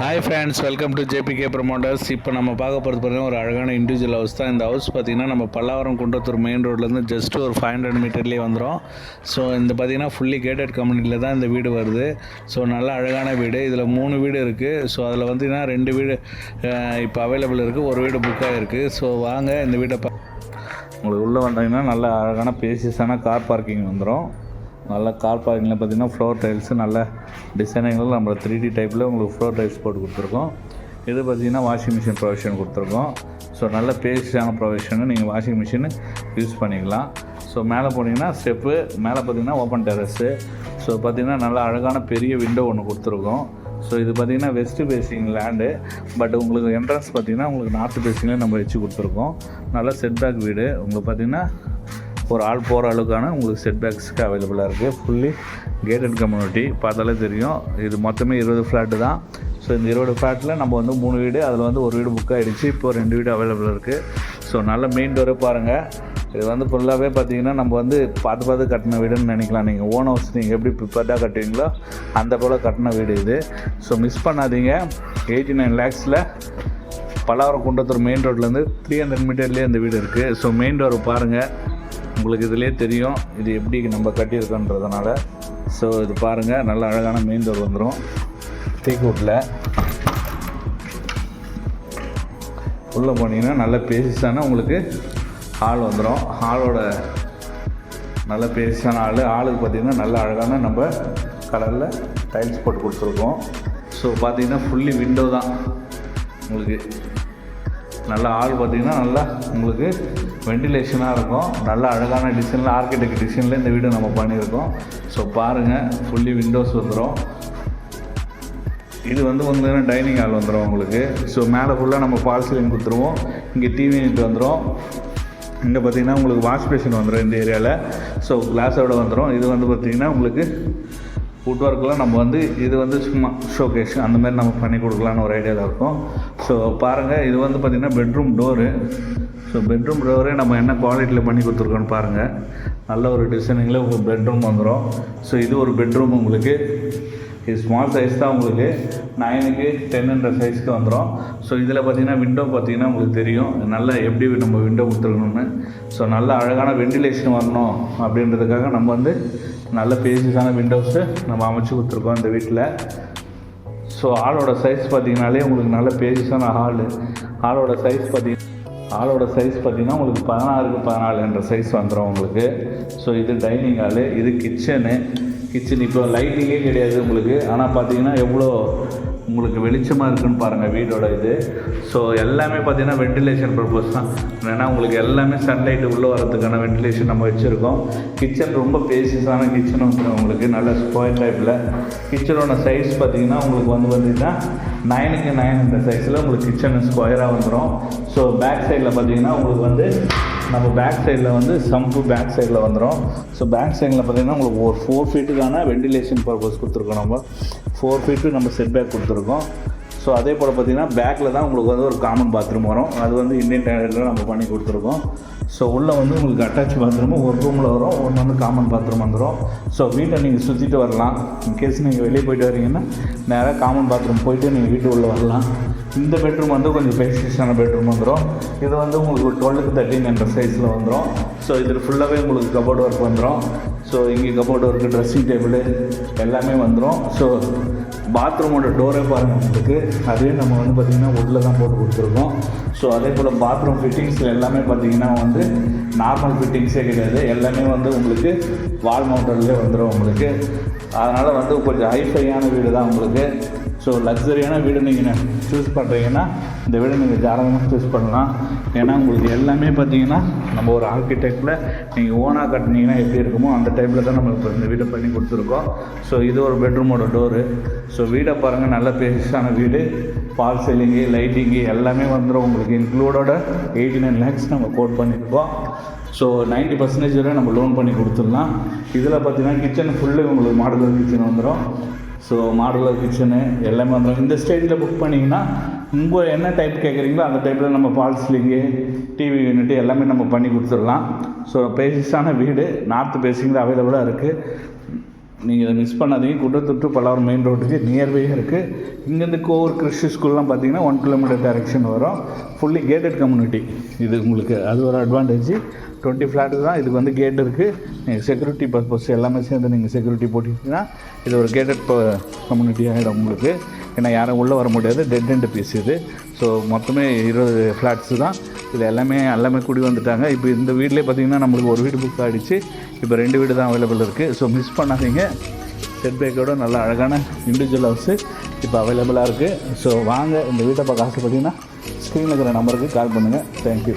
Hi friends welcome to JBK promoters இப்போ நம்ம பார்க்க போகிறது பார்த்தீங்கன்னா ஒரு அழகான இண்டிவிஜுவல் ஹவுஸ் தான். இந்த ஹவுஸ் பார்த்திங்கன்னா நம்ம பல்லாவரம் குன்றத்தூர் மெயின் ரோட்லேருந்து ஜஸ்ட் ஒரு ஃபைவ் ஹண்ட்ரட் மீட்டர்லேயே வந்துடும் ஸோ இந்த பார்த்திங்கன்னா ஃபுல்லி கேட்டட் கம்யூனிட்டியில் தான் இந்த வீடு வருது. ஸோ நல்ல அழகான வீடு. இதில் மூணு வீடு இருக்குது ஸோ அதில் வந்துன்னா ரெண்டு வீடு இப்போ அவைலபிள் இருக்குது ஒரு வீடு புக்காக இருக்குது ஸோ வாங்க இந்த வீட்டை பா உங்களுக்கு உள்ளே வந்தீங்கன்னா நல்ல அழகான பேசியஸான கார் பார்க்கிங் வந்துடும் நல்ல கார் பார்க்கிங்கில் பார்த்தீங்கன்னா ஃப்ளோர் டைல்ஸு நல்ல டிசைனிங்கில் நம்ம த்ரீ டி டைப்பில் உங்களுக்கு ஃப்ளோர் டைல்ஸ் போட்டு கொடுத்துருக்கோம். இது பார்த்தீங்கன்னா வாஷிங் மிஷின் ப்ரொவிஷன் கொடுத்துருக்கோம். ஸோ நல்ல பேசியஸான ப்ரொவிஷனு நீங்கள் வாஷிங் மிஷின் யூஸ் பண்ணிக்கலாம். ஸோ மேலே போனீங்கன்னா ஸ்டெப்பு மேலே பார்த்தீங்கன்னா ஓப்பன் டெரஸு ஸோ பார்த்தீங்கன்னா நல்ல அழகான பெரிய விண்டோ ஒன்று கொடுத்துருக்கோம். ஸோ இது பார்த்தீங்கன்னா வெஸ்ட் பேசிங் லேண்டு பட் உங்களுக்கு என்ட்ரன்ஸ் பார்த்தீங்கன்னா உங்களுக்கு நார்த்து பேசிங்லேயே நம்ம வச்சு கொடுத்துருக்கோம். நல்ல செட்பேக் வீடு. உங்களுக்கு பார்த்தீங்கன்னா ஒரு ஆள் போகிற அளவுக்கான உங்களுக்கு செட் பேக்ஸ்க்கு அவைலபிளாக இருக்குது ஃபுல்லி கேட்டட் கம்யூனிட்டி பார்த்தாலே தெரியும். இது மொத்தமே இருபது ஃப்ளாட்டு தான். ஸோ இந்த இருபது ஃப்ளாட்டில் நம்ம வந்து மூணு வீடு அதில் வந்து ஒரு வீடு புக் ஆகிடுச்சு இப்போ ரெண்டு வீடு அவைலபிள் இருக்குது ஸோ நல்ல மெயின் டோரே பாருங்கள் இது வந்து ஃபுல்லாகவே பார்த்தீங்கன்னா நம்ம வந்து பார்த்து பார்த்து கட்டின வீடுன்னு நினைக்கலாம். நீங்கள் ஓன் ஹவுஸ் நீங்கள் எப்படி ப்ரிப்பேர்டாக கட்டுவீங்களோ அந்த போல் கட்டின வீடு இது. ஸோ மிஸ் பண்ணாதீங்க. எயிட்டி நைன் லேக்ஸில் பல்லாவரம் குண்டத்தூர் மெயின் ரோட்லேருந்து த்ரீ ஹண்ட்ரட் மீட்டர்லேயே இந்த வீடு இருக்குது ஸோ மெயின் டோர் பாருங்கள் உங்களுக்கு இதுலேயே தெரியும் இது எப்படி நம்ம கட்டியிருக்கோன்றதுனால. ஸோ இது பாருங்கள் நல்ல அழகான மெயின் தோல் வந்துடும் டீக்வுட்டில் உள்ளே போனீங்கன்னா நல்ல பேசிஸான உங்களுக்கு ஆள் வந்துடும் ஆளோட நல்ல பேசிஸான ஆள். ஆளுக்கு பார்த்தீங்கன்னா நல்ல அழகான நம்ம கலரில் டைல்ஸ் போட்டு கொடுத்துருக்கோம். ஸோ பார்த்திங்கன்னா ஃபுல்லி விண்டோ தான். உங்களுக்கு நல்ல ஆள் பார்த்தீங்கன்னா நல்லா உங்களுக்கு வெண்டிலேஷனாக இருக்கும். நல்ல அழகான டிசைனில் ஆர்கிடெக்ட் டிசைனில் இந்த வீடு நம்ம பண்ணியிருக்கோம். ஸோ பாருங்கள் ஃபுல்லி விண்டோஸ் வந்துடும் இது வந்து பார்த்தீங்கன்னா டைனிங் ஹால் வந்துடும் உங்களுக்கு. ஸோ மேலே ஃபுல்லாக நம்ம பால் சீலிங் கொடுத்துருவோம். இங்கே டிவி யூனிட் வந்துடும் இங்கே பார்த்தீங்கன்னா உங்களுக்கு வாஷ் பேஷன் வந்துடும் இந்த ஏரியாவில் ஸோ கிளாஸோட வந்துடும் இது வந்து பார்த்திங்கன்னா உங்களுக்கு ஃபுட் ஒர்க்கெலாம் நம்ம வந்து இது வந்து சும்மா ஷோகேஷ் அந்த மாதிரி நம்ம பண்ணி கொடுக்கலான்னு ஒரு ஐடியாவில் இருக்கும். ஸோ பாருங்கள் இது வந்து பார்த்திங்கன்னா பெட்ரூம் டோரு ஸோ பெட்ரூம் டோரே நம்ம என்ன குவாலிட்டியில் பண்ணி கொடுத்துருக்கோன்னு பாருங்கள் நல்ல ஒரு டிசைனிங்கில் உங்களுக்கு பெட்ரூம் வந்துடும் ஸோ இது ஒரு பெட்ரூம் உங்களுக்கு. இது ஸ்மால் சைஸ் தான் உங்களுக்கு. நைனுக்கு டென்னுன்ற சைஸ்க்கு வந்துடும் ஸோ இதில் பார்த்தீங்கன்னா விண்டோ பார்த்தீங்கன்னா உங்களுக்கு தெரியும். நல்லா எப்படி நம்ம விண்டோ கொடுத்துருக்கணும்னு. ஸோ நல்ல அழகான வெண்டிலேஷன் வரணும் அப்படின்றதுக்காக நம்ம வந்து நல்ல பேசிஸான விண்டோஸு நம்ம அமைச்சு கொடுத்துருக்கோம் இந்த வீட்டில் ஸோ ஆளோட சைஸ் பார்த்தீங்கனாலே உங்களுக்கு நல்ல பேசிஸான ஹாலு ஆளோட சைஸ் பார்த்தீங்கன்னா ஆளோட சைஸ் பார்த்தீங்கன்னா உங்களுக்கு பதினாறுக்கு பதினாலுன்ற சைஸ் வந்துடும் உங்களுக்கு. ஸோ இது டைனிங் ஹாலு இது கிச்சனு கிச்சன் இப்போ லைட்டிங்கே கிடையாது உங்களுக்கு. ஆனால் பார்த்தீங்கன்னா எவ்வளோ உங்களுக்கு வெளிச்சமாக இருக்குன்னு பாருங்கள் வீடோட இது. ஸோ எல்லாமே பார்த்தீங்கன்னா வென்டிலேஷன் பர்பஸ் தான். ஏன்னா உங்களுக்கு எல்லாமே சன்லைட் உள்ளே வரதுக்கான வென்டிலேஷன் நம்ம வச்சுருக்கோம். கிச்சன் ரொம்ப பேசிஸான கிச்சன் வந்துடும் உங்களுக்கு. நல்ல ஸ்கொயர் டைப்பில் கிச்சனோட சைஸ் பார்த்தீங்கன்னா உங்களுக்கு வந்து பார்த்தீங்கன்னா நைனுக்கு நைன் இந்த சைஸில் உங்களுக்கு கிச்சன் ஸ்கொயராக வந்துடும் ஸோ பேக் சைடில் பார்த்தீங்கன்னா உங்களுக்கு வந்து நம்ம பேக் சைடில் வந்து சம்பு பேக் சைடில் வந்துடும் ஸோ பேக் சைடில் பார்த்தீங்கன்னா உங்களுக்கு ஒரு ஃபோர் ஃபீட்டுக்கான வெண்டிலேஷன் பர்பஸ் கொடுத்துருக்கோம் நம்ம. ஃபோர் ஃபீட்டு நம்ம செட் பேக் கொடுத்துருக்கோம். ஸோ அதே போல் பார்த்தீங்கன்னா பேக்கில் தான் உங்களுக்கு வந்து ஒரு காமன் பாத்ரூம் வரும். அது வந்து இந்தியன் டாய்லெட்டில் நம்ம பண்ணி கொடுத்துருக்கோம். ஸோ உள்ளே வந்து உங்களுக்கு அட்டாச் பாத்ரூமும் ஒரு ரூமில் வரும். ஒன்று வந்து காமன் பாத்ரூம் வந்துடும் ஸோ வீட்டை நீங்கள் சுற்றிட்டு வரலாம். இன்கேஸ் நீங்கள் வெளியே போயிட்டு வரீங்கன்னா நேராக காமன் பாத்ரூம் போயிட்டு நீங்கள் வீட்டு உள்ளே வரலாம். இந்த பெட்ரூம் வந்து கொஞ்சம் ஸ்பேஷியஸான பெட்ரூம் வந்துடும் இது வந்து உங்களுக்கு டுவெல்லுக்கு தேர்ட்டின் என்ற சைஸில் வந்துடும் ஸோ இதில் ஃபுல்லாகவே உங்களுக்கு கபோர்ட் ஒர்க் வந்துடும் ஸோ இங்கே கபோர்ட் ஒர்க்கு ட்ரெஸ்ஸிங் டேபிள் எல்லாமே வந்துடும் ஸோ பாத்ரூமோட டோரே பாருங்கள் உங்களுக்கு. அதே நம்ம வந்து பார்த்திங்கன்னா உள்ள தான் போட்டு கொடுத்துருக்கோம். ஸோ அதே போல் பாத்ரூம் ஃபிட்டிங்ஸில் எல்லாமே பார்த்தீங்கன்னா வந்து நார்மல் ஃபிட்டிங்ஸே கிடையாது. எல்லாமே வந்து உங்களுக்கு வால் மவுண்டர்லேயே வந்துடும் உங்களுக்கு. அதனால் வந்து கொஞ்சம் ஹைஃபையான வீடு தான் உங்களுக்கு. ஸோ லக்ஸரியான வீடு நீங்கள் சூஸ் பண்ணுறீங்கன்னா இந்த வீடு நீங்கள் தாராளமாக சூஸ் பண்ணலாம். ஏன்னா உங்களுக்கு எல்லாமே பார்த்தீங்கன்னா நம்ம ஒரு ஆர்கிடெக்டில் நீங்கள் ஓனாக கட்டினீங்கன்னா எப்படி இருக்குமோ அந்த டைப்பில் தான் நம்மளுக்கு இந்த வீடை பண்ணி கொடுத்துருக்கோம். ஸோ இது ஒரு பெட்ரூமோட டோரு ஸோ வீடை பாருங்கள் நல்ல பேசிஸான வீடு. ஃபால் சீலிங்கு லைட்டிங்கு எல்லாமே வந்துடும் உங்களுக்கு இன்க்ளூடோட எயிட்டி நைன் லேக்ஸ் நம்ம கோட் பண்ணியிருக்கோம். ஸோ நைன்ட்டி பர்சன்டேஜ் வரை நம்ம லோன் பண்ணி கொடுத்துடலாம். இதில் பார்த்தீங்கன்னா கிச்சன் ஃபுல்லு உங்களுக்கு மாடுலர் கிச்சன் வந்துடும் ஸோ மாடுலர் கிச்சனு எல்லாமே வந்துடும் இந்த ஸ்டேஜில் புக் பண்ணிங்கன்னா உங்கள் என்ன டைப் கேட்குறீங்களோ அந்த டைப்பில் நம்ம ஃபால்ஸ் லிங்கு டிவி யூனிட் எல்லாமே நம்ம பண்ணி கொடுத்துடலாம். ஸோ பேசிஸான வீடு நார்த் பேசிங்கில் அவைலபிளாக இருக்குது நீங்கள் இதை மிஸ் பண்ணாதீங்க. குன்றத்தூர் டு பல்லாவரம் மெயின் ரோட்டுக்கு நியர்பையாக இருக்குது இங்கேருந்து கோவூர் கிறிஸ்டி ஸ்கூல்லாம் பார்த்தீங்கன்னா ஒன் கிலோமீட்டர் டைரக்ஷன் வரும். ஃபுல்லி கேட்டட் கம்யூனிட்டி இது உங்களுக்கு அது ஒரு அட்வான்டேஜ் டுவெண்ட்டி ஃப்ளாட்டு தான். இதுக்கு வந்து கேட் இருக்குது நீங்கள் செக்யூரிட்டி பர்பஸ் எல்லாமே சேர்ந்து நீங்கள் செக்யூரிட்டி போட்டிங்கன்னா இது ஒரு கேட்டட் கம்யூனிட்டி ஆகிடும் உங்களுக்கு. ஏன்னா யாரும் உள்ளே வர முடியாது. டெட் அண்ட் பீஸ் இது. ஸோ மொத்தமே இருபது ஃப்ளாட்ஸு தான். இது எல்லாமே எல்லாமே குடி வந்துட்டாங்க. இப்போ இந்த வீட்லேயே பார்த்தீங்கன்னா நம்மளுக்கு ஒரு வீடு புக் ஆகிடுச்சு இப்போ ரெண்டு வீடு தான் அவைலபிள் இருக்குது ஸோ மிஸ் பண்ணாதீங்க. செட் பேக்கோட நல்ல அழகான இண்டிவிஜுவல் ஹவுஸு இப்போ அவைலபிளாக இருக்குது ஸோ வாங்க இந்த வீட்டை பார்க்க ஆசைப்பட்டீங்கன்னா ஸ்க்ரீனில் இருக்கிற நம்பருக்கு கால் பண்ணுங்கள் தேங்க்யூ